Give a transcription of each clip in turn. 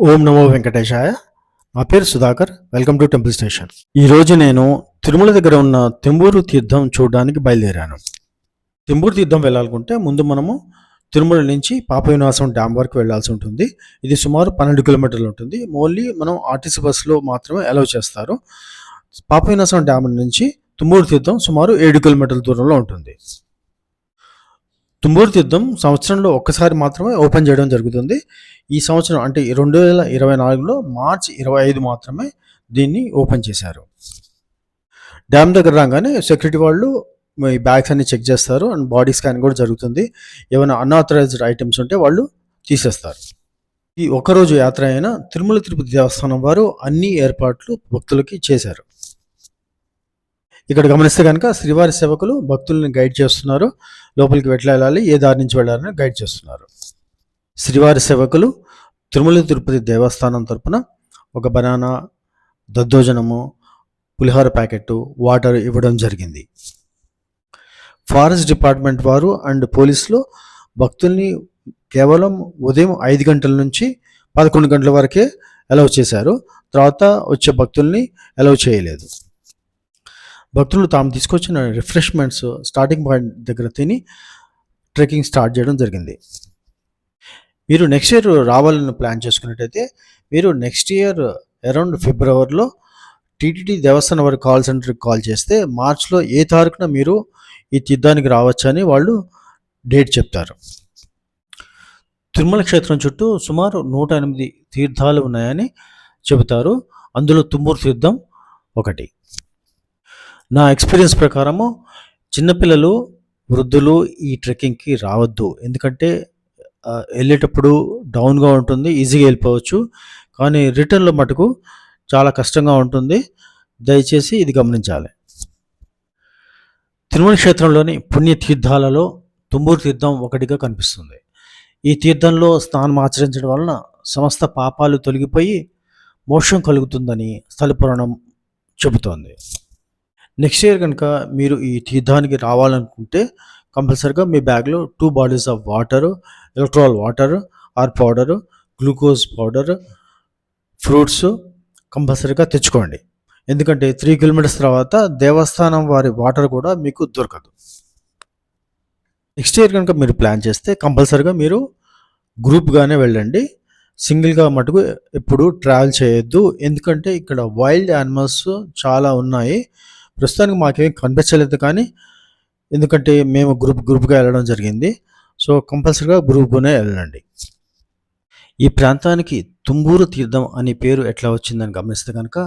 ఓం నమో వెంకటేశాయ. నా పేరు Sudhakar. Welcome to temple station. ఈరోజు నేను తిరుమల దగ్గర ఉన్న తెంబూరు తీర్థం చూడడానికి బయలుదేరాను. తెంబూరు తీర్థం వెళ్ళాలనుకుంటే ముందు మనము తిరుమల నుంచి పాపవినాశం డ్యామ్ వరకు వెళ్ళాల్సి ఉంటుంది. ఇది సుమారు పన్నెండు కిలోమీటర్లు ఉంటుంది. ఓన్లీ మనం ఆర్టీసీ బస్సులో మాత్రమే అలౌ చేస్తారు. పాపవినాశం డ్యామ్ నుంచి తుమ్మూరు తీర్థం సుమారు ఏడు కిలోమీటర్ల దూరంలో ఉంటుంది. తుమ్మూరు తీర్థం సంవత్సరంలో ఒక్కసారి మాత్రమే ఓపెన్ చేయడం జరుగుతుంది. ఈ సంవత్సరం అంటే రెండు వేల ఇరవై నాలుగులో మార్చి ఇరవై ఐదు మాత్రమే దీన్ని ఓపెన్ చేశారు. డ్యామ్ దగ్గర రాగానే సెక్యూరిటీ వాళ్ళు మీ బ్యాగ్స్ అన్ని చెక్ చేస్తారు అండ్ బాడీ స్కాన్ కూడా జరుగుతుంది. ఏమైనా అన్ఆథరైజ్డ్ ఐటమ్స్ ఉంటే వాళ్ళు తీసేస్తారు. ఈ ఒక్కరోజు యాత్ర అయిన తిరుమల తిరుపతి దేవస్థానం వారు అన్ని ఏర్పాట్లు భక్తులకి చేశారు. ఇక్కడ గమనిస్తే కనుక శ్రీవారి సేవకులు భక్తుల్ని గైడ్ చేస్తున్నారు. లోపలికి ఎట్లా వెళ్ళాలి ఏ దారి నుంచి వెళ్ళాలని గైడ్ చేస్తున్నారు. శ్రీవారి సేవకులు తిరుమల తిరుపతి దేవస్థానం తరపున ఒక బనానా దద్దోజనము పులిహోర ప్యాకెట్ వాటర్ ఇవ్వడం జరిగింది. ఫారెస్ట్ డిపార్ట్మెంట్ వారు అండ్ పోలీసులు భక్తుల్ని కేవలం ఉదయం ఐదు గంటల నుంచి పదకొండు గంటల వరకే అలౌ చేశారు. తర్వాత వచ్చే భక్తుల్ని అలౌ చేయలేదు. భక్తులు తాము తీసుకొచ్చిన రిఫ్రెష్మెంట్స్ స్టార్టింగ్ పాయింట్ దగ్గర తిని ట్రెక్కింగ్ స్టార్ట్ చేయడం జరిగింది. మీరు నెక్స్ట్ ఇయర్ రావాలని ప్లాన్ చేసుకున్నట్టయితే మీరు నెక్స్ట్ ఇయర్ అరౌండ్ ఫిబ్రవరిలో టీటీడీ దేవస్థానం వారి కాల్ సెంటర్కి కాల్ చేస్తే మార్చ్లో ఏ తారీఖున మీరు ఈ తీర్థానికి రావచ్చని వాళ్ళు డేట్ చెప్తారు. తిరుమల క్షేత్రం చుట్టూ సుమారు నూట ఎనిమిది తీర్థాలు ఉన్నాయని చెబుతారు. అందులో తుమ్మూరు తీర్థం ఒకటి. నా ఎక్స్పీరియన్స్ ప్రకారము చిన్నపిల్లలు వృద్ధులు ఈ ట్రెక్కింగ్కి రావద్దు. ఎందుకంటే వెళ్ళేటప్పుడు డౌన్గా ఉంటుంది ఈజీగా వెళ్ళిపోవచ్చు. కానీ రిటర్న్లో మటుకు చాలా కష్టంగా ఉంటుంది. దయచేసి ఇది గమనించాలి. తిరుమల క్షేత్రంలోని పుణ్య తీర్థాలలో తుమ్మూరు తీర్థం ఒకటిగా కనిపిస్తుంది. ఈ తీర్థంలో స్నానం ఆచరించడం వలన సమస్త పాపాలు తొలగిపోయి మోక్షం కలుగుతుందని స్థల పురాణం చెబుతోంది. నెక్స్ట్ ఇయర్ కనుక మీరు ఈ తీర్థానికి రావాలనుకుంటే కంపల్సరిగా మీ బ్యాగ్లో two bottles of water electral water or powder glucose powder fruits కంపల్సరీగా తెచ్చుకోండి. ఎందుకంటే త్రీ కిలోమీటర్స్ తర్వాత దేవస్థానం వారి వాటర్ కూడా మీకు దొరకదు. నెక్స్ట్ ఇయర్ కనుక మీరు ప్లాన్ చేస్తే కంపల్సరీగా మీరు గ్రూప్గానే వెళ్ళండి. సింగిల్గా మటుకు ఎప్పుడు ట్రావెల్ చేయొద్దు. ఎందుకంటే ఇక్కడ వైల్డ్ యానిమల్స్ చాలా ఉన్నాయి. ప్రస్తుతానికి మాకేం కనిపించలేదు కానీ ఎందుకంటే మేము గ్రూప్ గ్రూప్గా వెళ్ళడం జరిగింది. సో కంపల్సరీగా గ్రూప్గానే వెళ్ళండి. ఈ ప్రాంతానికి తుంబూరు తీర్థం అనే పేరు ఎట్లా వచ్చిందని గమనిస్తే కనుక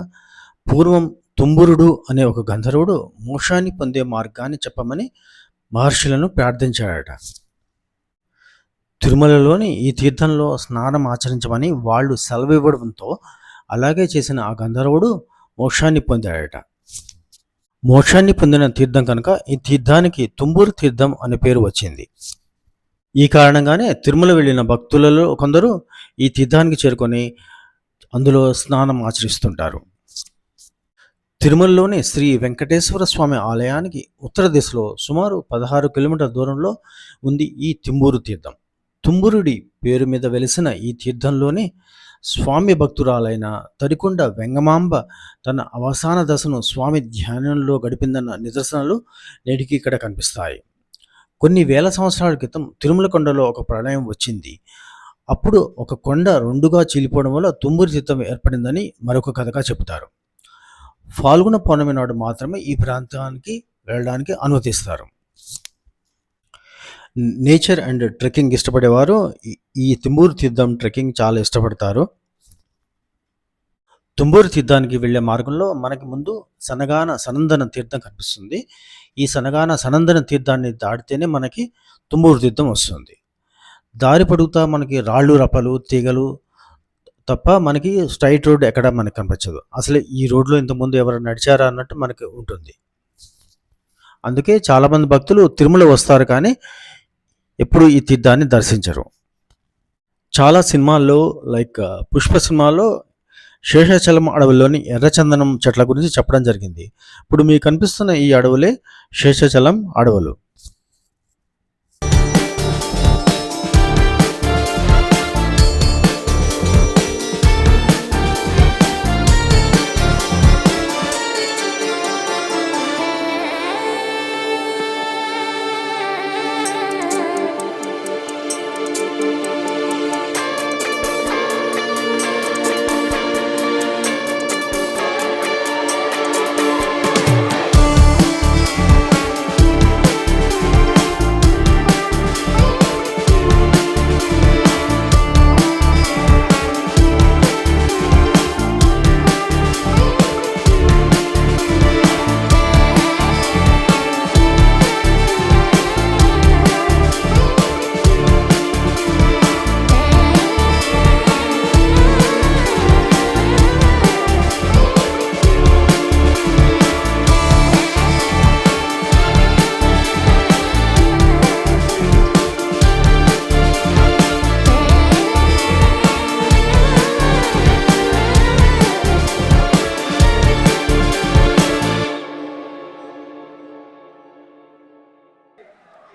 పూర్వం తుంబురుడు అనే ఒక గంధర్వుడు మోక్షాన్ని పొందే మార్గాన్ని చెప్పమని మహర్షులను ప్రార్థించాడట. తిరుమలలోని ఈ తీర్థంలో స్నానం ఆచరించమని వాళ్ళు సెలవు ఇవ్వడంతో అలాగే చేసిన ఆ గంధర్వుడు మోక్షాన్ని పొందాడట. మోక్షాన్ని పొందిన తీర్థం కనుక ఈ తీర్థానికి తుంబూరు తీర్థం అనే పేరు వచ్చింది. ఈ కారణంగానే తిరుమల వెళ్ళిన భక్తులలో కొందరు ఈ తీర్థానికి చేరుకొని అందులో స్నానం ఆచరిస్తుంటారు. తిరుమలలోని శ్రీ వెంకటేశ్వర స్వామి ఆలయానికి ఉత్తర దిశలో సుమారు పదహారు కిలోమీటర్ల దూరంలో ఉంది ఈ తింబూరు తీర్థం. తుంబురుడి పేరు మీద వెలిసిన ఈ తీర్థంలోనే స్వామి భక్తురాలైన తరికొండ వెంగమాంబ తన అవసాన దశను స్వామి ధ్యానంలో గడిపిందన్న నిదర్శనాలు నేటికి ఇక్కడ కనిపిస్తాయి. కొన్ని వేల సంవత్సరాల క్రితం తిరుమల కొండలో ఒక ప్రళయం వచ్చింది. అప్పుడు ఒక కొండ రెండుగా చీలిపోవడం వల్ల తుమ్మురి చిత్తం ఏర్పడిందని మరొక కథగా చెబుతారు. ఫాల్గుణ పౌర్ణమి నాడు మాత్రమే ఈ ప్రాంతానికి వెళ్ళడానికి అనుమతిస్తారు. నేచర్ అండ్ ట్రెక్కింగ్ ఇష్టపడేవారు. ఈ- ఈ తుమ్మూరు తీర్థం ట్రెక్కింగ్ చాలా ఇష్టపడతారు. తుంబూరు తీర్థానికి వెళ్ళే మార్గంలో మనకి ముందు సనగాన సనందన తీర్థం కనిపిస్తుంది. ఈ సనగాన సనందన తీర్థాన్ని దాటితేనే మనకి తుంబూరు తీర్థం వస్తుంది. దారి పొడుగుతా మనకి రాళ్ళు రప్పలు తీగలు తప్ప మనకి స్ట్రైట్ రోడ్ ఎక్కడ మనకి కనిపించదు. అసలు ఈ రోడ్లో ఇంతకుముందు ఎవరు నడిచారా అన్నట్టు మనకి ఉంటుంది. అందుకే చాలామంది భక్తులు తిరుమల వస్తారు కానీ ఎప్పుడు ఈ తీర్థాన్ని దర్శించరు. చాలా సినిమాల్లో లైక్ పుష్ప సినిమాలో శేషాచలం అడవుల్లోని ఎర్రచందనం చెట్ల గురించి చెప్పడం జరిగింది. ఇప్పుడు మీకు కనిపిస్తున్న ఈ అడవులే శేషాచలం అడవులు.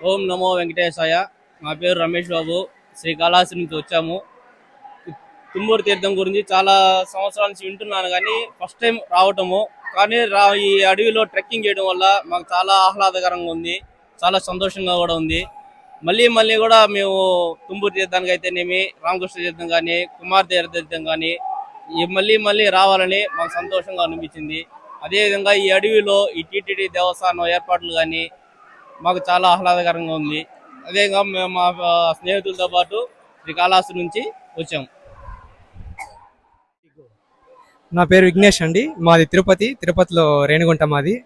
ఓం నమో వెంకటేశాయ. నా పేరు రమేష్ బాబు. శ్రీకాళహస్తి నుంచి వచ్చాము. తుమ్మూరు తీర్థం గురించి చాలా సంవత్సరాల నుంచి వింటున్నాను కానీ ఫస్ట్ టైం రావటము. కానీ రా ఈ అడవిలో ట్రెక్కింగ్ చేయడం వల్ల మాకు చాలా ఆహ్లాదకరంగా ఉంది. చాలా సంతోషంగా కూడా ఉంది. మళ్ళీ మళ్ళీ కూడా మేము తుమ్మూరు తీర్థానికి అయితేనేమి రామకృష్ణ తీర్థం కానీ కుమార్ తీర్థం కానీ ఈ మళ్ళీ మళ్ళీ రావాలని మాకు సంతోషంగా అనిపించింది. అదేవిధంగా ఈ అడవిలో ఈ టీటీడీ దేవస్థానం ఏర్పాట్లు కానీ మాకు చాలా ఆహ్లాదకరంగా ఉంది. అదేగా మేము మా స్నేహితులతో పాటు శ్రీకాళహస్తి నుంచి వచ్చాము నా పేరు విఘ్నేష్ అండి. మాది తిరుపతి తిరుపతిలో రేణిగుంట మాది.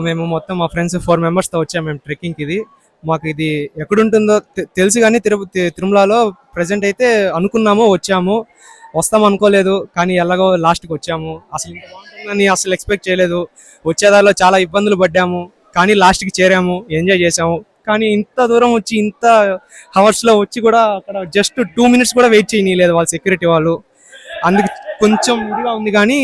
మేము మొత్తం మా ఫ్రెండ్స్ ఫోర్ మెంబర్స్తో వచ్చాము మేము ట్రెక్కింగ్కి ఇది. మాకు ఇది ఎక్కడుంటుందో తె- తెలుసు కానీ తిరుపతి తిరుమలలో ప్రజెంట్ అయితే అనుకున్నాము వచ్చాము వస్తాం అనుకోలేదు. కానీ ఎలాగో లాస్ట్కి వచ్చాము. అసలు ఇంత బాగుంటుందని అసలు ఎక్స్పెక్ట్ చేయలేదు. వచ్చేదారిలో చాలా ఇబ్బందులు పడ్డాము. కానీ లాస్ట్కి చేరాము ఎంజాయ్ చేసాము కానీ ఇంత దూరం వచ్చి ఇంత హవర్స్లో వచ్చి కూడా అక్కడ జస్ట్ టూ మినిట్స్ కూడా వెయిట్ చేయనీయలేదు వాళ్ళ సెక్యూరిటీ వాళ్ళు అందుకు కొంచెం ఇదిగా ఉంది కానీ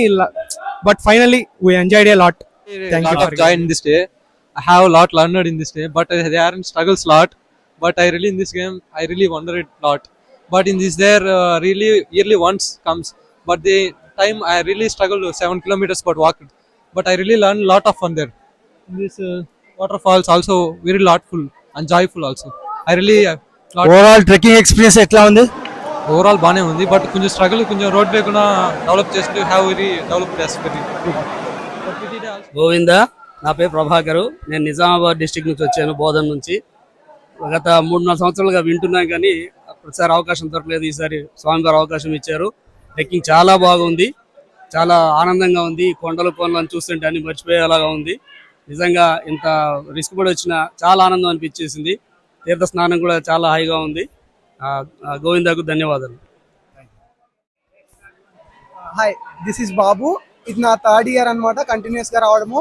but finally we enjoyed a lot Thank you lot for of joy in this day. I have a lot learned in this day, but uh, they are in struggles lot. But I really in this game, I really wonder it lot. But in this there, uh, really yearly once comes. But the time I really struggled with seven kilometers, this uh, waterfalls also very thoughtful and joyful also. I really uh, lot overall trekking experience ఎట్లా ఉంది? Overall బాగానే ఉంది but కొంచెం struggle కొంచెం road లేకుండా develop చేస్తూ have very develop very Govinda నా పేరు ప్రభాకరు. నేను నిజామాబాద్ డిస్టిక్ నుంచి వచ్చాను బోధన్ నుంచి. గత మూడు నాలుగు సంవత్సరాలుగా వింటున్నాను కానీ ప్రతిసారి అవకాశం దొరకలేదు ఈసారి స్వామివారు అవకాశం ఇచ్చారు. ట్రెక్కింగ్ చాలా బాగుంది చాలా ఆనందంగా ఉంది. కొండలు కొండలను చూస్తుంటే అన్ని మర్చిపోయేలాగా ఉంది. నిజంగా ఇంత రిస్క్ కూడా వచ్చిన చాలా ఆనందం అనిపించేసింది. తీర్థ స్నానం కూడా చాలా హాయిగా ఉంది. ఆ, గోవిందాకు ధన్యవాదాలు. హాయ్ దిస్ ఇస్ బాబు ఇది నా థర్డ్ ఇయర్ అన్నమాట కంటిన్యూస్గా రావడము.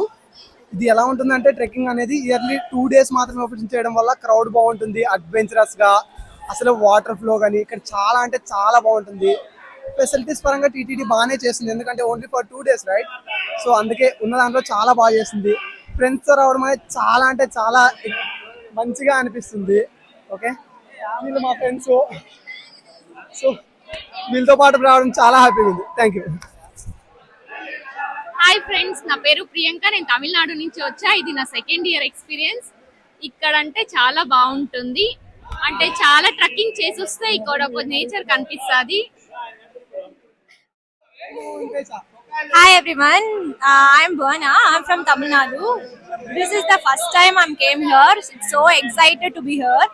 ఇది ఎలా ఉంటుందంటే ట్రెక్కింగ్ అనేది ఇయర్లీ టూ డేస్ మాత్రమే ఓపెన్ చేయడం వల్ల క్రౌడ్ బాగుంటుంది అడ్వెంచరస్గా అసలు వాటర్ ఫ్లో కానీ ఇక్కడ చాలా అంటే చాలా బాగుంటుంది. ఫెసిలిటీస్ పరంగా టీటీడీ బాగానే చేస్తుంది ఎందుకంటే only for two days right so అందుకే ఉన్న దాంట్లో చాలా బాగా చేస్తుంది. ఫ్రెండ్స్ రావడం అనేది చాలా అంటే చాలా మంచిగా అనిపిస్తుంది. ఓకే వీళ్ళు మా ఫ్రెండ్స్ సో వీళ్ళతో పాటు రావడం చాలా హ్యాపీగా ఉంది. థ్యాంక్ యూ హాయ్ ఫ్రెండ్స్ నా పేరు ప్రియాంక. నేను తమిళనాడు నుంచి వచ్చా. ఇది నా సెకండ్ ఇయర్ ఎక్స్పీరియన్స్ ఇక్కడ అంటే చాలా బాగుంటుంది. అంటే చాలా ట్రక్కింగ్ చేసి వస్తే ఇక్కడ ఒక నేచర్ కనిపిస్తుంది. Hi everyone, uh, I'm Bhuana. I'm from Tamil Nadu. This is the first time I'm came here. So excited to be here,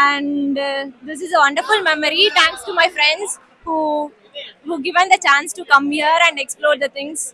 and uh, this is a wonderful memory. Thanks to my friends who who given the chance to come here and explore the things.